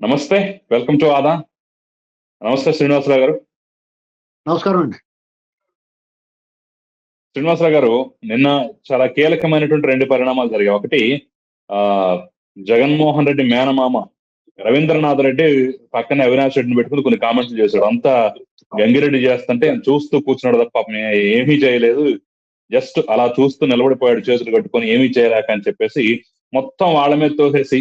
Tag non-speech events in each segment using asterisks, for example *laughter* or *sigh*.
నమస్తే welcome to ఆదా. నమస్తే శ్రీనివాసరావు గారు. నమస్కారం అండి. శ్రీనివాసరావు గారు నిన్న చాలా కీలకమైనటువంటి రెండు పరిణామాలు జరిగాయి. ఒకటి ఆ జగన్మోహన్ రెడ్డి మేనమామ రవీంద్రనాథ్ రెడ్డి పక్కనే అవినాష్ రెడ్డిని పెట్టుకుని కొన్ని కామెంట్స్ చేశాడు. అంతా గంగిరెడ్డి చేస్తుంటే ఆయన చూస్తూ కూర్చున్నాడు తప్ప ఏమీ చేయలేదు. జస్ట్ అలా చూస్తూ నిలబడిపోయాడు చేతులు కట్టుకొని ఏమీ చేయలేక అని చెప్పేసి మొత్తం వాళ్ళ మీద తోసేసి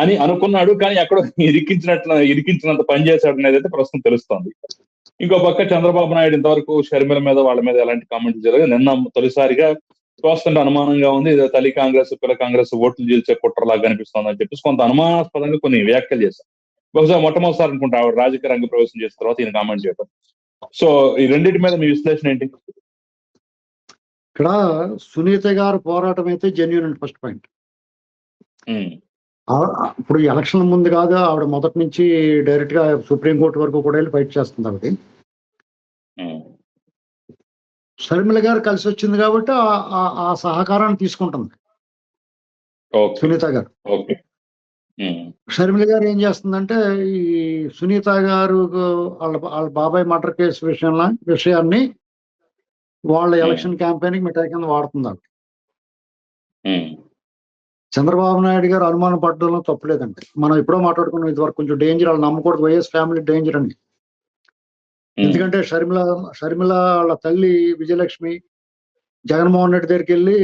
అని అనుకున్నాడు కానీ ఎక్కడో ఇరికించినట్లు ఇరికించినంత పని చేశాడు అనేది అయితే ప్రస్తుతం తెలుస్తోంది. ఇంకో పక్క చంద్రబాబు నాయుడు ఇంతవరకు షర్మిల మీద వాళ్ళ మీద ఎలాంటి కామెంట్స్ జరగదు నిన్న తొలిసారిగా చూస్తుంటే అనుమానంగా ఉంది ఇదే తల్లి కాంగ్రెస్ పిల్ల కాంగ్రెస్ ఓట్లు చీల్చే కుట్రలాగా కనిపిస్తోంది అని చెప్పేసి కొంత అనుమానాస్పదంగా కొన్ని వ్యాఖ్యలు చేశారు. బహుశా మొట్టమొదటిసారి అనుకుంటా ఆవిడ రాజకీయ రంగ ప్రవేశం చేసిన తర్వాత ఈయన కామెంట్ చేయడం. సో ఈ రెండింటి మీద మీ విశ్లేషణ ఏంటి? ఇక్కడ సునీత గారు పోరాటం అయితే జెన్యున్ అండి ఫస్ట్ పాయింట్ ఇప్పుడు ఎలక్షన్ ముందు కాదు ఆవిడ మొదటి నుంచి డైరెక్ట్గా సుప్రీంకోర్టు వరకు కూడా వెళ్ళి ఫైట్ చేస్తుంది ఆవిడ. షర్మిల గారు కలిసి వచ్చింది కాబట్టి ఆ- సహకారాన్ని తీసుకుంటుంది. సునీత గారు. షర్మిల గారు ఏం చేస్తుందంటే ఈ సునీత గారు వాళ్ళ వాళ్ళ బాబాయ్ మర్డర్ కేసు విషయంలో విషయాన్ని వాళ్ళ ఎలక్షన్ క్యాంపెయిన్ మిఠాయి కింద వాడుతుంది ఆవిడ. చంద్రబాబు నాయుడు గారు అనుమానం పడడంలో తప్పులేదండి. మనం ఎప్పుడో మాట్లాడుకున్నాం ఇది వరకు కొంచెం డేంజర్ వాళ్ళు నమ్మకూడదు. వైఎస్ ఫ్యామిలీ డేంజర్ అండి. ఉమ్, ఎందుకంటే షర్మిల షర్మిల వాళ్ళ తల్లి విజయలక్ష్మి జగన్మోహన్ రెడ్డి దగ్గరికి వెళ్ళి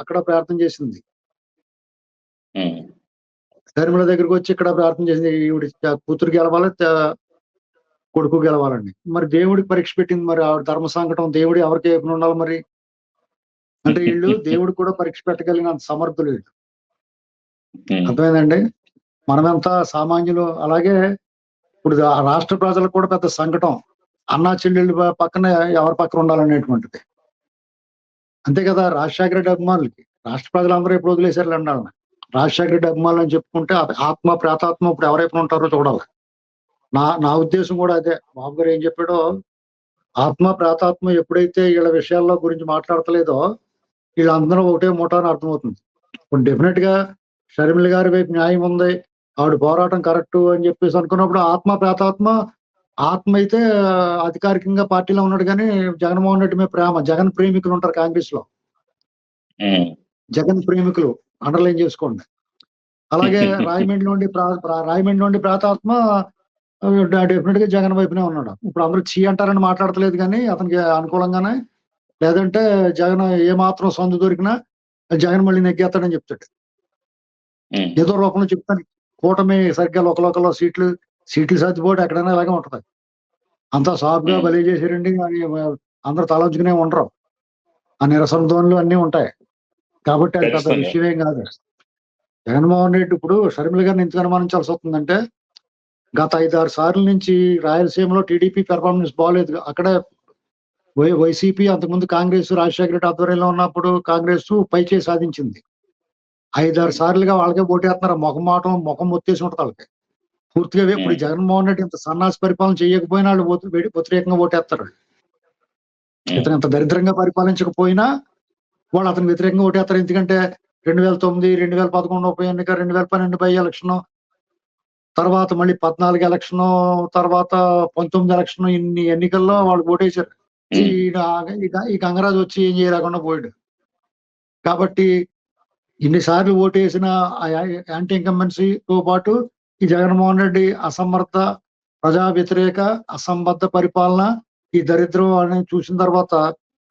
అక్కడ ప్రార్థన చేసింది. షర్మిల దగ్గరికి వచ్చి ఇక్కడ ప్రార్థన చేసింది. ఈవిడ కూతురు గెలవాలి కొడుకు గెలవాలండి. మరి దేవుడికి పరీక్ష పెట్టింది మరి ఆవిడ ధర్మ సంకటం దేవుడు ఎవరికి ఉండాలి మరి? అంటే వీళ్ళు *laughs* దేవుడు కూడా పరీక్ష పెట్టగలిగినంత సమర్థులు వీళ్ళు. అర్థమైందండి? మనమెంత సామాన్యులు. అలాగే ఇప్పుడు ఆ రాష్ట్ర ప్రజలకు కూడా పెద్ద సంకటం. అన్నా చెల్లెళ్ళు పక్కన ఎవరి పక్కన ఉండాలనేటువంటిది. అంతే కదా రాజశేఖర రెడ్డి అభిమానులకి. రాష్ట్ర ప్రజలందరూ ఎప్పుడు వదిలేశారు అండాలని రాజశేఖర రెడ్డి అభిమానులు అని చెప్పుకుంటే ఆత్మ ప్రాతాత్మ ఇప్పుడు ఎవరైపు ఉంటారో చూడాలి. నా నా ఉద్దేశం కూడా అదే. బాబు గారు ఏం చెప్పాడో? ఆత్మ ప్రాతాత్మ ఎప్పుడైతే వీళ్ళ విషయాల్లో గురించి మాట్లాడతలేదో వీళ్ళందరూ ఒకటే మూట అని అర్థమవుతుంది. ఇప్పుడు డెఫినెట్గా షర్మిల గారి వైపు న్యాయం ఉంది. ఆవిడ పోరాటం కరెక్ట్ అని చెప్పేసి అనుకున్నప్పుడు ఆత్మ ప్రేతాత్మ ఆత్మ అయితే అధికారికంగా పార్టీలో ఉన్నాడు కానీ జగన్మోహన్ రెడ్డి మీద ప్రేమ. జగన్ ప్రేమికులు ఉంటారు కాంగ్రెస్లో జగన్ ప్రేమికులు అండర్లైన్ చేసుకోండి. అలాగే *laughs* రాయమండ్రి నుండి రాయమండ్రి నుండి ప్రేతాత్మ డెఫినెట్గా జగన్ వైపునే ఉన్నాడు. ఇప్పుడు అందరూ చీ అంటారని మాట్లాడతలేదు కానీ అతనికి అనుకూలంగానే లేదంటే జగన్ ఏ మాత్రం సందు దొరికినా జగన్ మళ్ళీ నెగ్గేస్తాడని చెప్తాడు. ఏదో రూపంలో చెప్తాను. కూటమి సరిగ్గా ఒకలోకలో సీట్లు సీట్లు సర్దిపోటు ఎక్కడైనా ఇలాగే ఉంటది. అంతా సాఫ్గా Hmm. బలి చేసారండి అందరూ తలంచుకునే ఉండరు. ఆ నిరసన ధ్వనులు అన్ని ఉంటాయి. కాబట్టి అది పెద్ద ఖచ్చితంగా. విషయమేం కాదు. జగన్మోహన్ రెడ్డి ఇప్పుడు షర్మిల గారిని ఎందుకు అనుమానించాల్సి వస్తుందంటే గత ఐదారు సార్లు నుంచి రాయలసీమలో టీడీపీ పెర్ఫార్మెన్స్ బాగాలేదు అక్కడే వై వైసీపీ అంతకుముందు కాంగ్రెస్ రాజశేఖర రెడ్డి ఆధ్వర్యంలో ఉన్నప్పుడు కాంగ్రెస్ పైచే సాధించింది. ఐదారు సార్లుగా వాళ్ళకే ఓటేస్తున్నారు ముఖం మాటం ముఖం మొత్తేసి ఉంటుంది వాళ్ళకి. పూర్తిగా ఇప్పుడు. జగన్మోహన్ రెడ్డి ఇంత సన్నాసి పరిపాలన చేయకపోయినా వాళ్ళు వ్యతిరేకంగా ఓటేస్తారు ఇతను ఇంత దరిద్రంగా పరిపాలించకపోయినా వాళ్ళు అతను వ్యతిరేకంగా ఓటేస్తారు ఎందుకంటే రెండు వేల తొమ్మిది రెండు వేల పదకొండు ఉప ఎన్నిక రెండు వేల పన్నెండు బై ఎలక్షన్ తర్వాత మళ్ళీ పద్నాలుగు ఎలక్షన్ తర్వాత పంతొమ్మిది ఎలక్షన్ ఇన్ని ఎన్నికల్లో వాళ్ళు ఓటేశారు ఈ గంగరాజు వచ్చి ఏం చేయలేకుండా పోయాడు. కాబట్టి ఇన్నిసార్లు ఓటేసిన ఆ యా- యాంటీ ఇన్కంబెన్సీతో పాటు ఈ జగన్మోహన్ రెడ్డి అసమర్థ ప్రజా వ్యతిరేక అసంబద్ధ పరిపాలన ఈ దరిద్రం అని చూసిన తర్వాత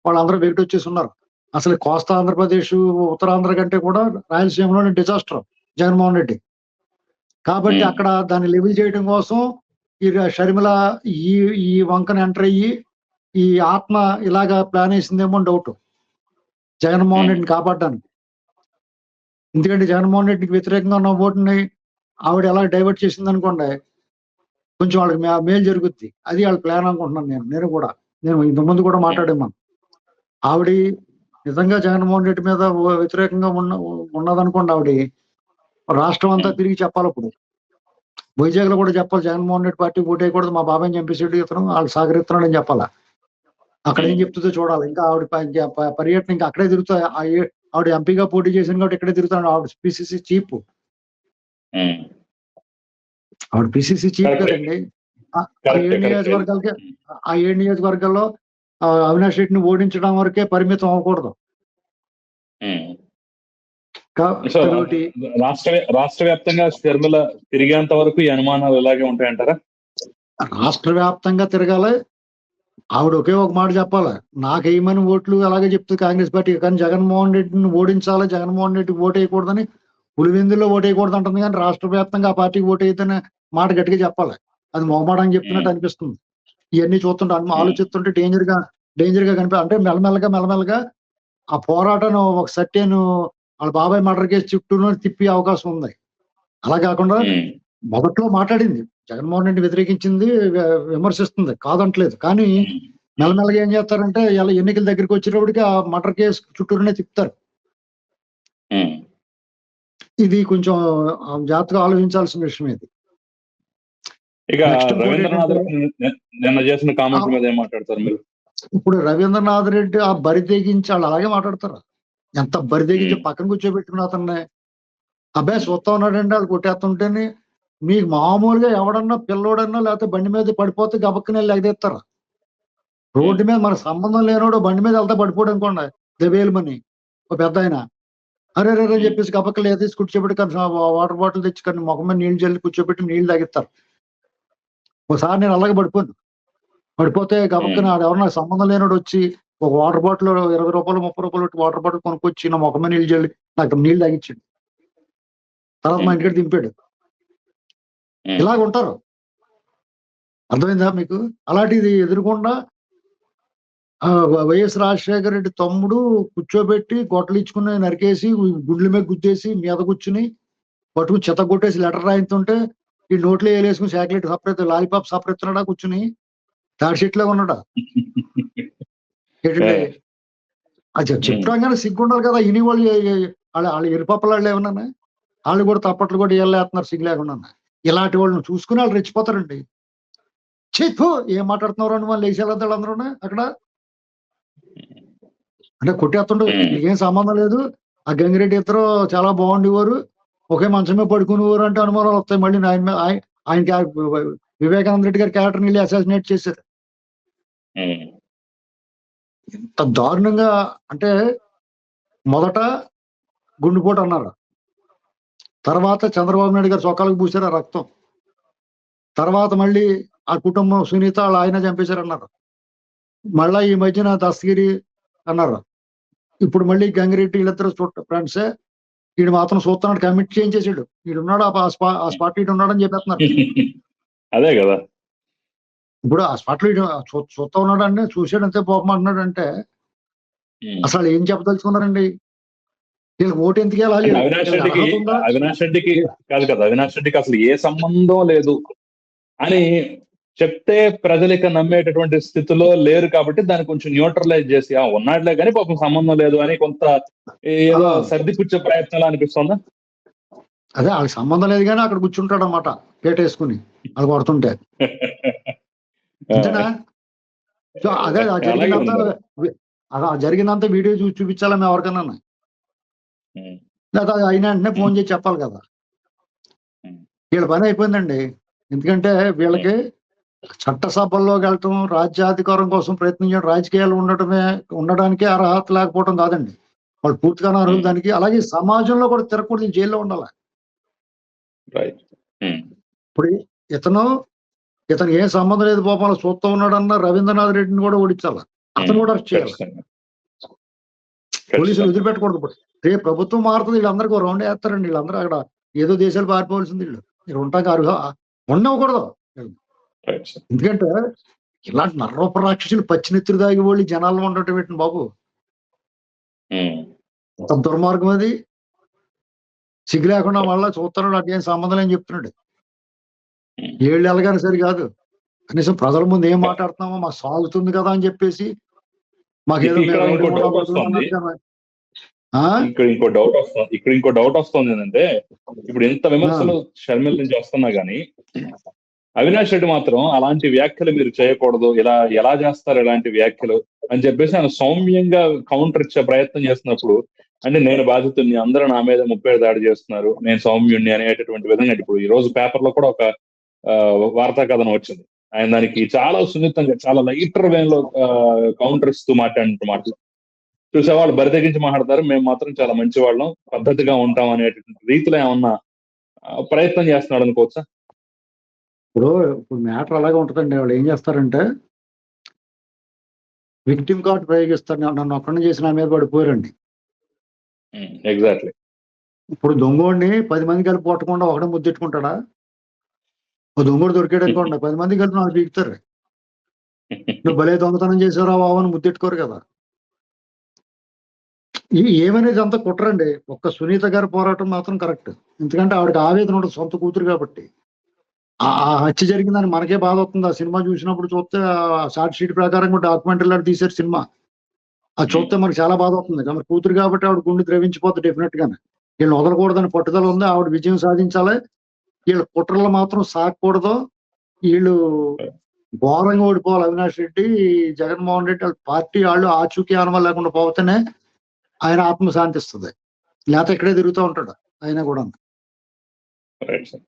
వాళ్ళందరూ వెయిట్ వచ్చేసి ఉన్నారు అసలు కోస్తా ఆంధ్రప్రదేశ్ ఉత్తరాంధ్ర కంటే కూడా రాయలసీమలోని డిజాస్టర్ జగన్మోహన్ రెడ్డి కాబట్టి Hmm. అక్కడ దాన్ని లెవెల్ చేయడం కోసం ఈ షర్మిల ఈ ఈ వంకన ఎంటర్ అయ్యి ఈ ఆత్మ ఇలాగా ప్లాన్ వేసిందేమో డౌట్ జగన్మోహన్ Hmm. రెడ్డిని కాపాడడానికి ఎందుకంటే జగన్మోహన్ రెడ్డికి వ్యతిరేకంగా ఉన్న ఓటుని ఆవిడ ఎలా డైవర్ట్ చేసింది అనుకోండి కొంచెం వాళ్ళకి మేలు జరుగుద్ది. అది వాళ్ళ ప్లాన్ అనుకుంటున్నాను నేను. నేను కూడా. నేను ఇంతకుముందు కూడా మాట్లాడేమను ఆవిడ నిజంగా జగన్మోహన్ రెడ్డి మీద వ్యతిరేకంగా ఉన్న ఉన్నదనుకోండి ఆవిడ రాష్ట్రం అంతా తిరిగి చెప్పాలి ఇప్పుడు వైజాగ్లో కూడా చెప్పాలి జగన్మోహన్ రెడ్డి పార్టీ ఓటేయకూడదు మా బాబాయ్ చంపేసేడు ఇతను వాళ్ళు సహకరిస్తున్నాడని చెప్పాలా. అక్కడ ఏం చెప్తుందో చూడాలి. ఇంకా ఆవిడ ఇంకా పర్యటన ఇంకా అక్కడే తిరుగుతా ఆ ఆవిడ ఎంపీగా పోటీ చేసింది కాబట్టి ఇక్కడే తిరుగుతాడు ఆవిడ పిసిసి చీఫ్. ఉమ్, ఆవిడ పిసిసి Correct. కదండి. ఆ- ఏడు. నియోజకవర్గాలకి ఆ ఏడు నియోజకవర్గాల్లో అవినాష్ రెడ్డిని ఓడించడం వరకే పరిమితం అవ్వకూడదు. ఒకటి రాష్ట్ర రాష్ట్ర వ్యాప్తంగా షర్మిల తిరిగేంత వరకు ఈ అనుమానాలు ఇలాగే ఉంటాయంటారా? రాష్ట్ర వ్యాప్తంగా తిరగాలి. ఆవిడ ఒకే ఒక మాట చెప్పాలి. నాకు వేయమని ఓట్లు అలాగే చెప్తుంది కాంగ్రెస్ పార్టీ కానీ జగన్మోహన్ రెడ్డిని ఓడించాలి? జగన్మోహన్ రెడ్డికి ఓటు వేయకూడదని పులివెందులో ఓటు వేయకూడదు అంటుంది కానీ రాష్ట్ర వ్యాప్తంగా ఆ పార్టీకి ఓటు వేయదని మాట గట్టిగా చెప్పాలి. అది మొహమాటం చెప్తున్నట్టు అనిపిస్తుంది. ఇవన్నీ చూస్తుంటే అను- ఆలోచిస్తుంటే డేంజర్గా డేంజర్గా కనిపి అంటే మెల్లమెల్లగా మెల్లమెల్లగా ఆ పోరాటం ఒక సర్టెన్ వాళ్ళ బాబాయ్ మర్డర్ కేసు చుట్టూను తిప్పే అవకాశం ఉంది. అలా కాకుండా ఉమ్. మొదట్లో మాట్లాడింది. జగన్మోహన్ రెడ్డి వ్యతిరేకించింది విమర్శిస్తుంది. కాదంటలేదు. కానీ మెల్లమెల్లగా ఏం చేస్తారంటే ఇలా ఎన్నికల దగ్గరికి వచ్చేటప్పటికి ఆ మటర్ కేసు చుట్టూరునే తిప్పుతారు. ఇది కొంచెం జాగ్రత్తగా ఆలోచించాల్సిన విషయం ఇది. ఇక రవీంద్రనాథ్ నిన్న చేసిన కామెంట్స్ మీద ఏం మాట్లాడతారు మీరు? ఇప్పుడు రవీంద్రనాథ్ రెడ్డి ఆ బరి తెగించి వాళ్ళు అలాగే మాట్లాడతారు? ఎంత బరి తెగించి. పక్కన కూర్చోబెట్టుకుని అతన్ని? అబ్బాయి చూస్తా ఉన్నాడంటే వాళ్ళు కొట్టేస్తుంటేనే. మీకు మామూలుగా ఎవడన్నా పిల్లోడన్నా లేకపోతే బండి మీద పడిపోతే గబక్కనే లెగదెత్తారు రోడ్డు మీద మన సంబంధం లేనోడు బండి మీద వెళ్తా పడిపోవడం అనుకోండి. దెవేలుమని ఒక పెద్ద ఆయన. అరే రే చెప్పేసి గబక్క లేదేసి కూర్చోబెట్టి కానీ వాటర్ బాటిల్ తెచ్చి కానీ ముఖం మీద నీళ్ళు జల్లి కూర్చోబెట్టి నీళ్ళు తాగిస్తారు. ఒకసారి నేను అలాగే పడిపోయాను పడిపోతే గబక్కన ఎవరు నాకు సంబంధం లేనోడు వచ్చి ఒక వాటర్ బాటిల్ ఇరవై రూపాయలు ముప్పై రూపాయలు పెట్టి వాటర్ బాటిల్ కొనుక్కొచ్చి నా ముఖం మీద నీళ్ళు జల్లి నాకు నీళ్ళు తాగిచ్చాడు తర్వాత మా ఇంటికి దింపాడు. ఇలాగ ఉంటారు అర్థమైందా మీకు? అలాంటిది ఎదురుకుండా వైఎస్ రాజశేఖర రెడ్డి తమ్ముడు కూర్చోబెట్టి గొట్టలు ఇచ్చుకుని నరికేసి గుండ్ల మీద గుద్దేసి మీద కూర్చుని పట్టుకుని చెత్త కొట్టేసి లెటర్ రాయిస్తుంటే ఈ నోట్లో వేలేసుకుని చాక్లెట్ సపరేట్ లాలీపాప్ సపరేట్ కూర్చుని? తాడి చెట్లో ఉన్నాడా? ఏంటంటే *laughs* అది చెప్పగానే సిగ్గు ఉండాలి కదా ఇని వాళ్ళు వాళ్ళ వాళ్ళ ఎరుపప్పల వాళ్ళు ఏమన్నా వాళ్ళు కూడా తప్పట్లు కూడా వెళ్ళేస్తున్నారు సిగ్గు లేకుండా ఇలాంటి వాళ్ళని చూసుకుని వాళ్ళు రెచ్చిపోతారండి. చెప్పు ఏం మాట్లాడుతున్నారు అని వాళ్ళు లేచేళ్ళద్దాడు అందరూ అక్కడ? అంటే కొట్టేస్తుండే. ఏం సంబంధం లేదు. ఆ గంగిరెడ్డి ఇద్దరు చాలా బాగుండేవారు. ఒకే మంచమే పడుకునేవారు అంటే అనుమానాలు వస్తాయి. మళ్ళీ ఆయన ఆయన వివేకానంద రెడ్డి గారి క్యారెక్టర్ వెళ్ళి అసాసినేట్ చేశారు. ఇంత దారుణంగా అంటే మొదట గుండెపోటు అన్నారు. తర్వాత చంద్రబాబు నాయుడు గారు చొక్కాలకు పూసారు ఆ రక్తం. తర్వాత మళ్ళీ ఆ కుటుంబం సునీత వాళ్ళ ఆయన చంపేశారు అన్నారు మళ్ళా ఈ మధ్యన దస్తగిరి అన్నారు. ఇప్పుడు మళ్ళీ గంగిరెడ్డి వీళ్ళిద్దరు చూడ ఫ్రెండ్సే వీడు మాత్రం చూస్తున్నాడు కమిట్ చేయించేసాడు వీడు ఉన్నాడు ఆ స్పా ఆ స్పాట్ వీడు ఉన్నాడని చెప్పేస్తున్నారు. *laughs* అదే కదా. ఇప్పుడు ఆ స్పాట్లో చూస్తా ఉన్నాడు అంటే చూసాడు అంతే పోపం అంటున్నాడు అంటే. అసలు ఏం చెప్పదలుచుకున్నారండి? వీళ్ళకి ఓటు ఎందుకు వెళ్ళాలి అవినాష్ రెడ్డికి? అవినాష్ రెడ్డికి కాదు కదా అవినాష్ రెడ్డికి అసలు ఏ సంబంధం లేదు అని చెప్తే ప్రజలు ఇక నమ్మేటటువంటి స్థితిలో లేరు కాబట్టి దాన్ని కొంచెం న్యూట్రలైజ్ చేసి ఆ ఉన్నాడులే కానీ పాపం సంబంధం లేదు అని కొంత ఏదో. సర్దిపుచ్చే ప్రయత్నాలు అనిపిస్తుందా అదే వాళ్ళకి సంబంధం లేదు కానీ అక్కడ కూర్చుంటాడు అనమాట వేసుకుని అది కొడుతుంటే *laughs* సో అదే. అలా జరిగిందంతా వీడియో చూపించాలా మేము ఎవరికన్నా అది అయిన వెంటనే ఫోన్ చేసి చెప్పాలి కదా. వీళ్ళ పని అయిపోయిందండి. ఎందుకంటే వీళ్ళకి చట్టసభల్లోకి వెళ్ళటం రాజ్యాధికారం కోసం ప్రయత్నించడం రాజకీయాలు ఉండటమే ఉండడానికే అర్హత లేకపోవడం కాదండి. వాళ్ళు పూర్తిగా అర్హులు. దానికి. అలాగే సమాజంలో కూడా తిరగకూడదు. జైల్లో ఉండాలి. ఇప్పుడు ఇతను ఇతను ఏ సంబంధం లేదు పాపం చూస్తూ ఉన్నాడన్న రవీంద్రనాథ్ రెడ్డిని కూడా ఓడించాలి? అతను కూడా అరెస్ట్ చేయాలి. పోలీసులు. వదిలిపెట్టకూడదు ఇప్పుడు రేపు ప్రభుత్వం మారుతుంది వీళ్ళందరికీ రౌండ్ వేస్తారండి వీళ్ళందరూ అక్కడ ఏదో దేశాలు పారిపోవాల్సింది వీళ్ళు మీరు ఉంటాక అర్హ ఉండకూడదు సార్. ఎందుకంటే ఇలాంటి నర్రూప రాక్షసులు పచ్చినెత్తురు దాగి వాళ్ళు జనాల్లో ఉండటం పెట్టిన బాబు. ఎంత దుర్మార్గం అది సిగ్గు లేకుండా మళ్ళా చూస్తున్నాడు అటు ఏం సంబంధం లేని చెప్తున్నాడు. ఏళ్ళు ఎలాగని సరి కాదు కనీసం ప్రజల ముందు ఏం మాట్లాడుతున్నామో మాకు సాగుతుంది కదా అని చెప్పేసి ఇక్కడ ఇంకో డౌట్ వస్తుంది. ఇక్కడ ఇంకో డౌట్ వస్తుంది. ఏంటంటే ఇప్పుడు ఇంత విమర్శలు షర్మిల నుంచి వస్తున్నా గానీ అవినాష్ రెడ్డి మాత్రం అలాంటి వ్యాఖ్యలు మీరు చేయకూడదు ఇలా ఎలా చేస్తారు ఇలాంటి వ్యాఖ్యలు అని చెప్పేసి ఆయన సౌమ్యంగా కౌంటర్ ఇచ్చే ప్రయత్నం చేస్తున్నప్పుడు అంటే నేను బాధితుడిని అందరూ నా మీద ముప్పై దాడి చేస్తున్నారు నేను సౌమ్యుణ్ణి అనేటటువంటి విధంగా ఇప్పుడు ఈ రోజు పేపర్లో కూడా ఒక వార్తా కథనం వచ్చింది. ఆయన దానికి చాలా సున్నితంగా చాలా లైటర్ వేన్లో కౌంటర్ ఇస్తూ మాట్లాడినట్టు మాటలు. చూసేవాళ్ళు బరి తెగించి మాట్లాడతారు. మేము మాత్రం చాలా మంచి వాళ్ళం పద్ధతిగా ఉంటాం అనేటువంటి రీతిలో ఏమన్నా ప్రయత్నం చేస్తున్నాడు అనుకోవచ్చా? ఇప్పుడు ఇప్పుడు మ్యాటర్ అలాగే ఉంటుందండి. వాళ్ళు ఏం చేస్తారంటే విక్టిమ్ కార్డ్ ప్రయోగిస్తారు నన్ను ఒక్కడిని చేసి నా మీద పడిపోయారండి. ఎగ్జాక్ట్లీ ఇప్పుడు దొంగోడిని పది మంది కలిపి కొట్టకుండా ఒకడే ముద్దెట్టుకుంటాడా? ఓ దొంగోడు దొరికాడు *laughs* అనుకోండి పది మంది కలిపి నాకు పీకుతారు నువ్వు భలే దొంగతనం చేసారా బాబు అని ముద్దెట్టుకోరు కదా. ఏమనేది అంతా కుట్రండి. ఒక్క సునీత గారి పోరాటం మాత్రం కరెక్ట్. ఎందుకంటే ఆవిడకి ఆవేదన ఉంటుంది సొంత కూతురు కాబట్టి. ఆ హత్య జరిగిందని మనకే బాధ అవుతుంది ఆ సినిమా చూసినప్పుడు చూస్తే ఆ షార్ట్ షీట్ ప్రకారం డాక్యుమెంటరీ లాంటి తీసారు సినిమా. అది చూస్తే మనకు చాలా బాధ అవుతుంది మరి కూతురు కాబట్టి ఆవిడ గుండె ద్రవించిపోతుంది డెఫినెట్ గానే వీళ్ళు వదలకూడదని పట్టుదల ఉంది. ఆవిడ విజయం సాధించాలి. వీళ్ళ కుట్రలు మాత్రం సాగకూడదు. వీళ్ళు ఘోరంగా ఓడిపోవాలి అవినాష్ రెడ్డి జగన్మోహన్ రెడ్డి వాళ్ళ పార్టీ వాళ్ళు ఆచూకీ ఆనమా లేకుండా పోతేనే ఆయన ఆత్మ శాంతిస్తుంది లేకపోతే ఇక్కడే తిరుగుతూ ఉంటాడు ఆయన కూడా రైట్ సార్.